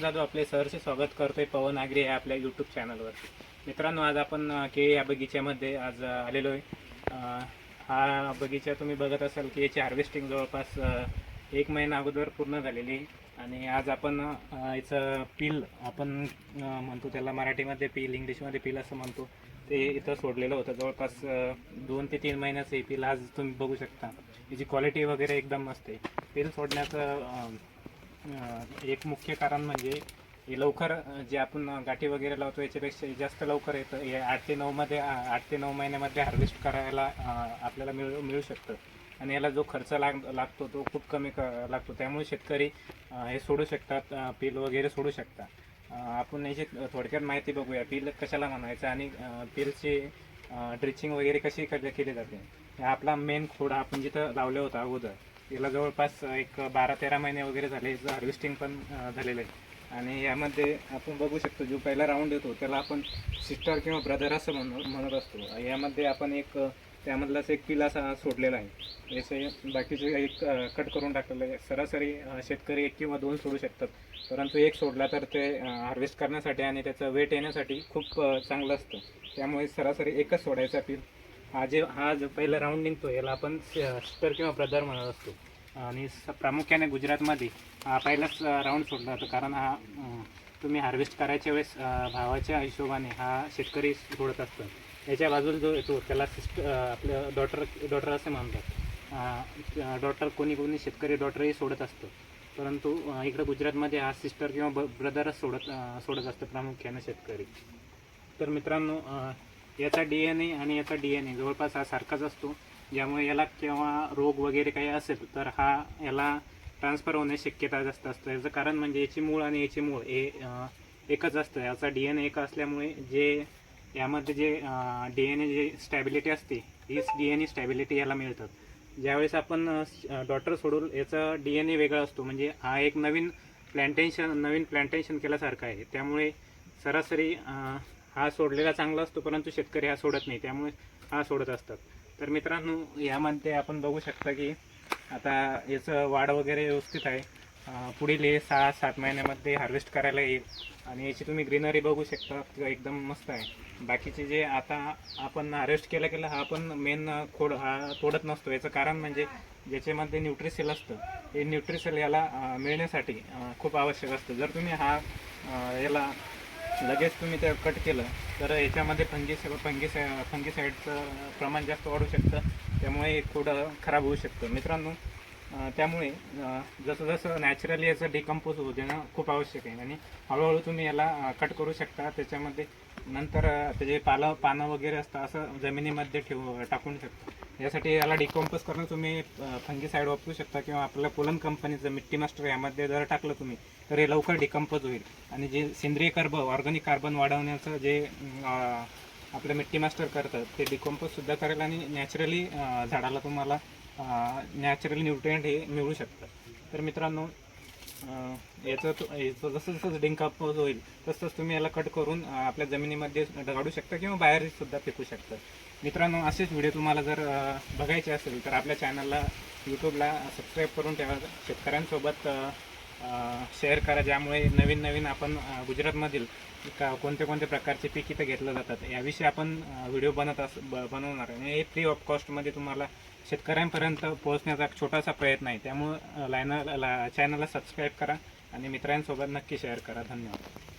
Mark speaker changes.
Speaker 1: जाधव आपले सहर्ष स्वागत करतोय पवन आगरे या आपल्या यूट्यूब चॅनलवर मित्रांनो आज आपण केळी या बगीच्यामध्ये आज आलेलो आहे. हा बगीचा तुम्ही बघत असाल की याची हार्वेस्टिंग जवळपास एक महिना अगोदर पूर्ण झालेली आहे. आणि आज आपण याचं पील आपण म्हणतो त्याला मराठीमध्ये पील इंग्लिशमध्ये पील असं म्हणतो. ते इथं सोडलेलं होतं. जवळपास दोन ते तीन महिन्याचं हे पील आज तुम्ही बघू शकता. याची क्वालिटी वगैरे एकदम मस्त आहे. पील सोडण्याचं एक मुख्य कारण म्हणजे हे लवकर जे आपण गाठी वगैरे लावतो याच्यापेक्षा जास्त लवकर येतं. हे आठ ते नऊमध्ये आठ ते नऊ महिन्यामध्ये हार्वेस्ट करायला आपल्याला मिळू मिळू शकतं. आणि याला जो खर्च लाग लागतो तो खूप कमी क लागतो. त्यामुळे शेतकरी हे सोडू शकतात पील वगैरे सोडू शकतात. आपण याची थोडक्यात माहिती बघूया. पील कशाला म्हणायचं आणि पीलची ड्रिचिंग वगैरे कशी केली जाते? आपला मेन खोडा आपण जिथं लावलं होता अगोदर. याला जवळपास एक बारा तेरा महिने वगैरे झाले. याचं हार्वेस्टिंग पण झालेलं आहे. आणि यामध्ये आपण बघू शकतो जो पहिला राऊंड येतो त्याला आपण सिस्टर किंवा ब्रदर असं म्हण म्हणत असतो. यामध्ये आपण एक त्यामधलाच एक पिला असा सोडलेला आहे. याचे बाकीचे एक कट करून टाकलेलं आहे. सरासरी शेतकरी एक किंवा दोन सोडू शकतात. परंतु एक सोडला तर ते हार्वेस्ट करण्यासाठी आणि त्याचं वेट येण्यासाठी खूप चांगलं असतं. त्यामुळे सरासरी एकच सोडायचा पील हा जे हा जो पहिला राऊंड निघतो याला आपण सिस्टर किंवा ब्रदर म्हणत असतो. आणि स- प्रामुख्याने गुजरातमध्ये हा पहिलाच राऊंड सोडला जातो. कारण हा तुम्ही हार्वेस्ट करायच्या वेळेस भावाच्या हिशोबाने हा शेतकरी सोडत असतो. याच्या बाजूला जो येतो त्याला सिस्टर आपलं डॉटर डॉटर असे म्हणतात. डॉटर कोणी कोणी शेतकरी डॉटरही सोडत असतो. परंतु इकडं गुजरातमध्ये हा सिस्टर किंवा ब्रदरच सोडत सोडत असतं प्रामुख्याने शेतकरी. तर मित्रांनो याचा डी एन ए आणि याचा डी एन ए जवळपास हा सारखाच असतो. ज्यामुळे याला किंवा रोग वगैरे काही असेल तर हा याला ट्रान्सफर होण्याची शक्यता जास्त असतं. याचं कारण म्हणजे याची मूळ आणि याची मूळ हे एकच असतं. याचा डी एन ए एक असल्यामुळे जे यामध्ये जे डी एन ए जे स्टॅबिलिटी असते हीच डी एन ए स्टॅबिलिटी याला मिळतात. ज्यावेळेस आपण डॉटर सोडून याचा डी एन ए वेगळा असतो म्हणजे हा एक नवीन प्लॅन्टेशन नवीन प्लॅन्टेशन केल्यासारखं आहे. त्यामुळे सरासरी हा सोडलेला चांगला असतो परंतु शेतकरी हा सोडत नाही त्यामुळे हा सोडत असतात. तर मित्रांनो यामध्ये आपण बघू शकता की आता याचं वाढ वगैरे व्यवस्थित आहे. पुढील हे सहा सात महिन्यामध्ये हार्वेस्ट करायला येईल. आणि याची तुम्ही ग्रीनरी बघू शकता एकदम मस्त आहे. बाकीचे जे आता आपण हार्वेस्ट केलं केलं हा आपण मेन खोड हा तोडत नसतो. याचं कारण म्हणजे ज्याच्यामध्ये न्यूट्रिसेल असतं हे न्यूट्रिसेल याला मिळण्यासाठी खूप आवश्यक असतं. जर तुम्ही हा याला लगेच तुम्ही ते कट केलं तर याच्यामध्ये फंगी फंगी फंगीसाईडचं प्रमाण जास्त वाढू शकतं. त्यामुळे हे थोडं खराब होऊ शकतं. मित्रांनो त्यामुळे जसं जसं नॅचरली याचं डिकम्पोज होऊ देणं खूप आवश्यक आहे. आणि हळूहळू तुम्ही याला कट करू शकता. त्याच्यामध्ये नंतर त्याचे पालं पानं वगैरे असतं असं जमिनीमध्ये ठेवू टाकून शकता. यासाठी याला डिकम्पोज करणं तुम्ही फंगीसाईड वापरू शकता किंवा आपलं पोलन कंपनीचं मिट्टी मास्टर यामध्ये जर टाकलं तुम्ही तर हे लवकर डिकम्पोज होईल. आणि जे सेंद्रिय कार्ब ऑर्गॅनिक कार्बन वाढवण्याचं जे आपलं मिट्टी मास्टर करतं ते डिकम्पोजसुद्धा करेल आणि नॅचरली झाडाला तुम्हाला नॅचरली न्यूट्रियंट हे मिळू शकतं. तर मित्रांनो याचं याचं जसं जसं डिंकम्पोज होईल तसंच तुम्ही याला कट करून आपल्या जमिनीमध्ये काढू शकता किंवा बाहेर सुद्धा फेकू शकता. मित्रांनो असेच व्हिडिओ तुम्हाला जर बघायचे असेल तर आपल्या चॅनलला यूट्यूबला सबस्क्राईब करून ठेवा. शेतकऱ्यांसोबत शेअर करा ज्यामुळे नवीन नवीन आपण गुजरातमधील का कोणते कोणते प्रकारचे पीक इथं घेतलं जातात याविषयी आपण व्हिडिओ बनत अस ब- बनवणार आहे. आणि हे फ्री ऑफ कॉस्टमध्ये तुम्हाला शेतकऱ्यांपर्यंत पोहोचण्याचा छोटासा प्रयत्न आहे. त्यामुळं लायनर चॅनलला सबस्क्राईब करा आणि मित्रांसोबत नक्की शेअर करा. धन्यवाद.